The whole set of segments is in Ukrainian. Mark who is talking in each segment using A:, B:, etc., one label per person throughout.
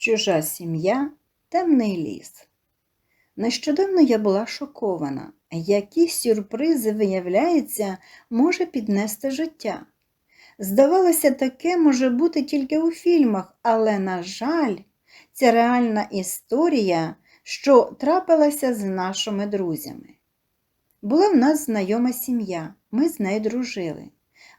A: Чужа сім'я, темний ліс. Нещодавно я була шокована, які сюрпризи, виявляється, може піднести життя. Здавалося, таке може бути тільки у фільмах, але, на жаль, це реальна історія, що трапилася з нашими друзями. Була в нас знайома сім'я, ми з нею дружили.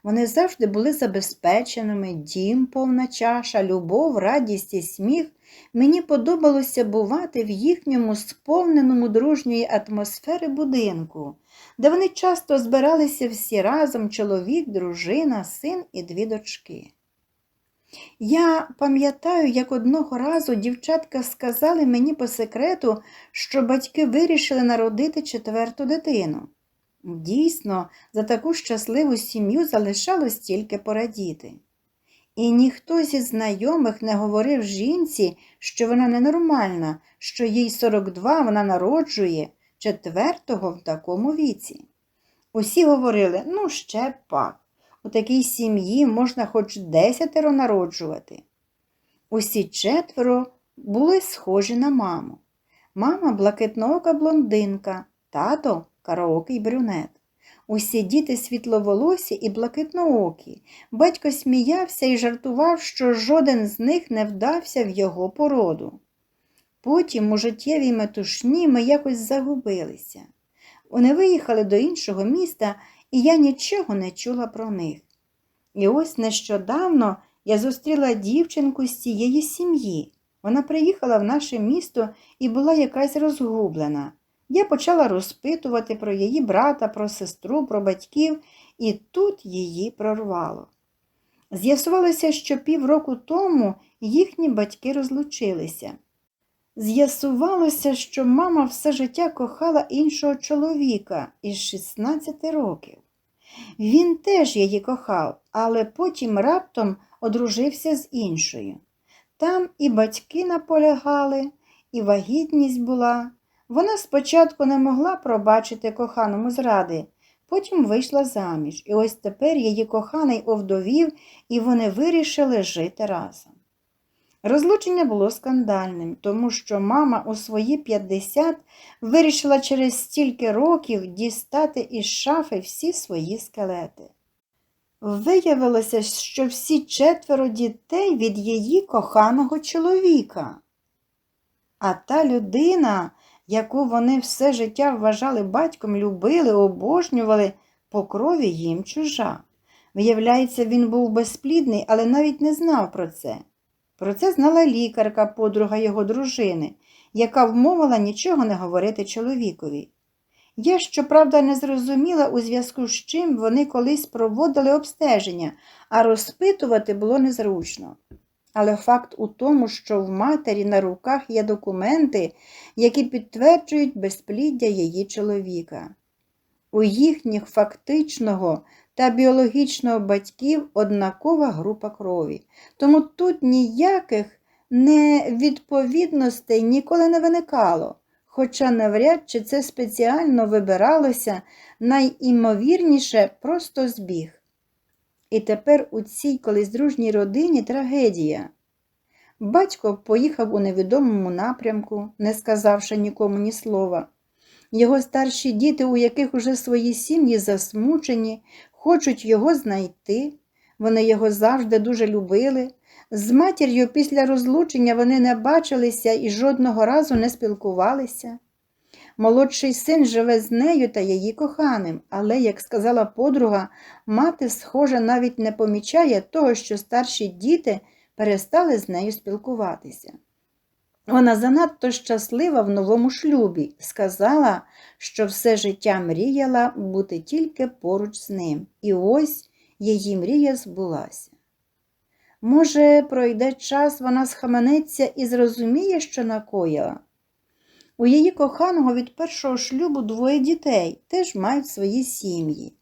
A: Вони завжди були забезпеченими, дім, повна чаша, любов, радість і сміх. Мені подобалося бувати в їхньому сповненому дружньої атмосфери будинку, де вони часто збиралися всі разом чоловік, дружина, син і дві дочки. Я пам'ятаю, як одного разу дівчатка сказали мені по секрету, що батьки вирішили народити четверту дитину. Дійсно, за таку щасливу сім'ю залишалось тільки порадіти. І ніхто зі знайомих не говорив жінці, що вона ненормальна, що їй 42 вона народжує четвертого в такому віці. Усі говорили, ну, ще пак, у такій сім'ї можна хоч десятеро народжувати. Усі четверо були схожі на маму. Мама блакитноока блондинка, тато караокий брюнет. Усі діти світловолосі і блакитноокі. Батько сміявся і жартував, що жоден з них не вдався в його породу. Потім у життєвій метушні ми якось загубилися. Вони виїхали до іншого міста, і я нічого не чула про них. І ось нещодавно я зустріла дівчинку з цієї сім'ї. Вона приїхала в наше місто і була якась розгублена. Я почала розпитувати про її брата, про сестру, про батьків, і тут її прорвало. З'ясувалося, що півроку тому їхні батьки розлучилися. З'ясувалося, що мама все життя кохала іншого чоловіка із 16 років. Він теж її кохав, але потім раптом одружився з іншою. Там і батьки наполягали, і вагітність була. Вона спочатку не могла пробачити коханому зради, потім вийшла заміж, і ось тепер її коханий овдовів, і вони вирішили жити разом. Розлучення було скандальним, тому що мама у свої 50 вирішила через стільки років дістати із шафи всі свої скелети. Виявилося, що всі четверо дітей від її коханого чоловіка. А та людина, яку вони все життя вважали батьком, любили, обожнювали, по крові їм чужа. Виявляється, він був безплідний, але навіть не знав про це. Про це знала лікарка, подруга його дружини, яка вмовила нічого не говорити чоловікові. Я, щоправда, не зрозуміла, у зв'язку з чим вони колись проводили обстеження, а розпитувати було незручно. Але факт у тому, що в матері на руках є документи, які підтверджують безпліддя її чоловіка. У їхніх фактичного та біологічного батьків однакова група крові, тому тут ніяких невідповідностей ніколи не виникало, хоча навряд чи це спеціально вибиралося найімовірніше просто збіг. І тепер у цій колись дружній родині трагедія. Батько поїхав у невідомому напрямку, не сказавши нікому ні слова. Його старші діти, у яких уже свої сім'ї засмучені, хочуть його знайти. Вони його завжди дуже любили. З матір'ю після розлучення вони не бачилися і жодного разу не спілкувалися. Молодший син живе з нею та її коханим, але, як сказала подруга, мати, схоже, навіть не помічає того, що старші діти перестали з нею спілкуватися. Вона занадто щаслива в новому шлюбі, сказала, що все життя мріяла бути тільки поруч з ним, і ось її мрія збулася. Може, пройде час, вона схаменеться і зрозуміє, що накоїла. У її коханого від першого шлюбу двоє дітей теж мають свої сім'ї.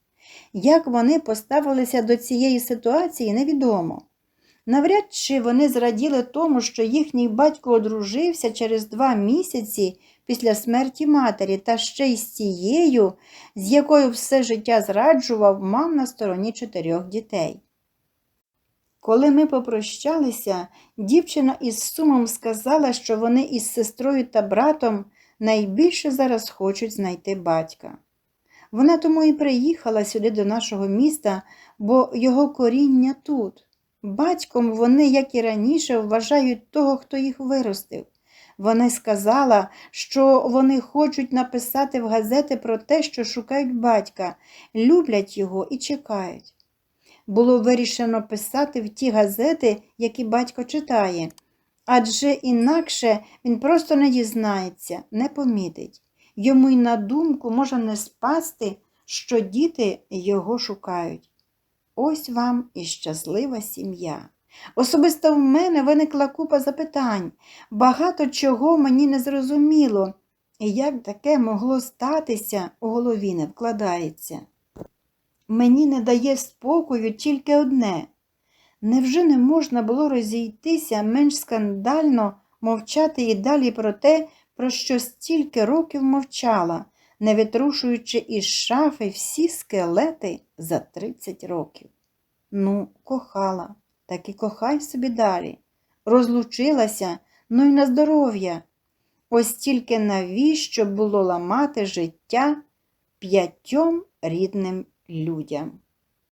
A: Як вони поставилися до цієї ситуації, невідомо. Навряд чи вони зраділи тому, що їхній батько одружився через два місяці після смерті матері, та ще й з тією, з якою все життя зраджував, мав на стороні чотирьох дітей. Коли ми попрощалися, дівчина із сумом сказала, що вони із сестрою та братом найбільше зараз хочуть знайти батька. Вона тому і приїхала сюди до нашого міста, бо його коріння тут. Батьком вони, як і раніше, вважають того, хто їх виростив. Вона сказала, що вони хочуть написати в газети про те, що шукають батька, люблять його і чекають. Було вирішено писати в ті газети, які батько читає, адже інакше він просто не дізнається, не помітить. Йому й на думку може не спасти, що діти його шукають. Ось вам і щаслива сім'я. Особисто в мене виникла купа запитань, багато чого мені не зрозуміло, і як таке могло статися, у голові не вкладається. Мені не дає спокою тільки одне. Невже не можна було розійтися менш скандально, мовчати і далі про те, про що стільки років мовчала, не витрушуючи із шафи всі скелети за 30 років? Ну, кохала, так і кохай собі далі. Розлучилася, ну й на здоров'я. Ось тільки навіщо було ламати життя п'ятьом рідним людям.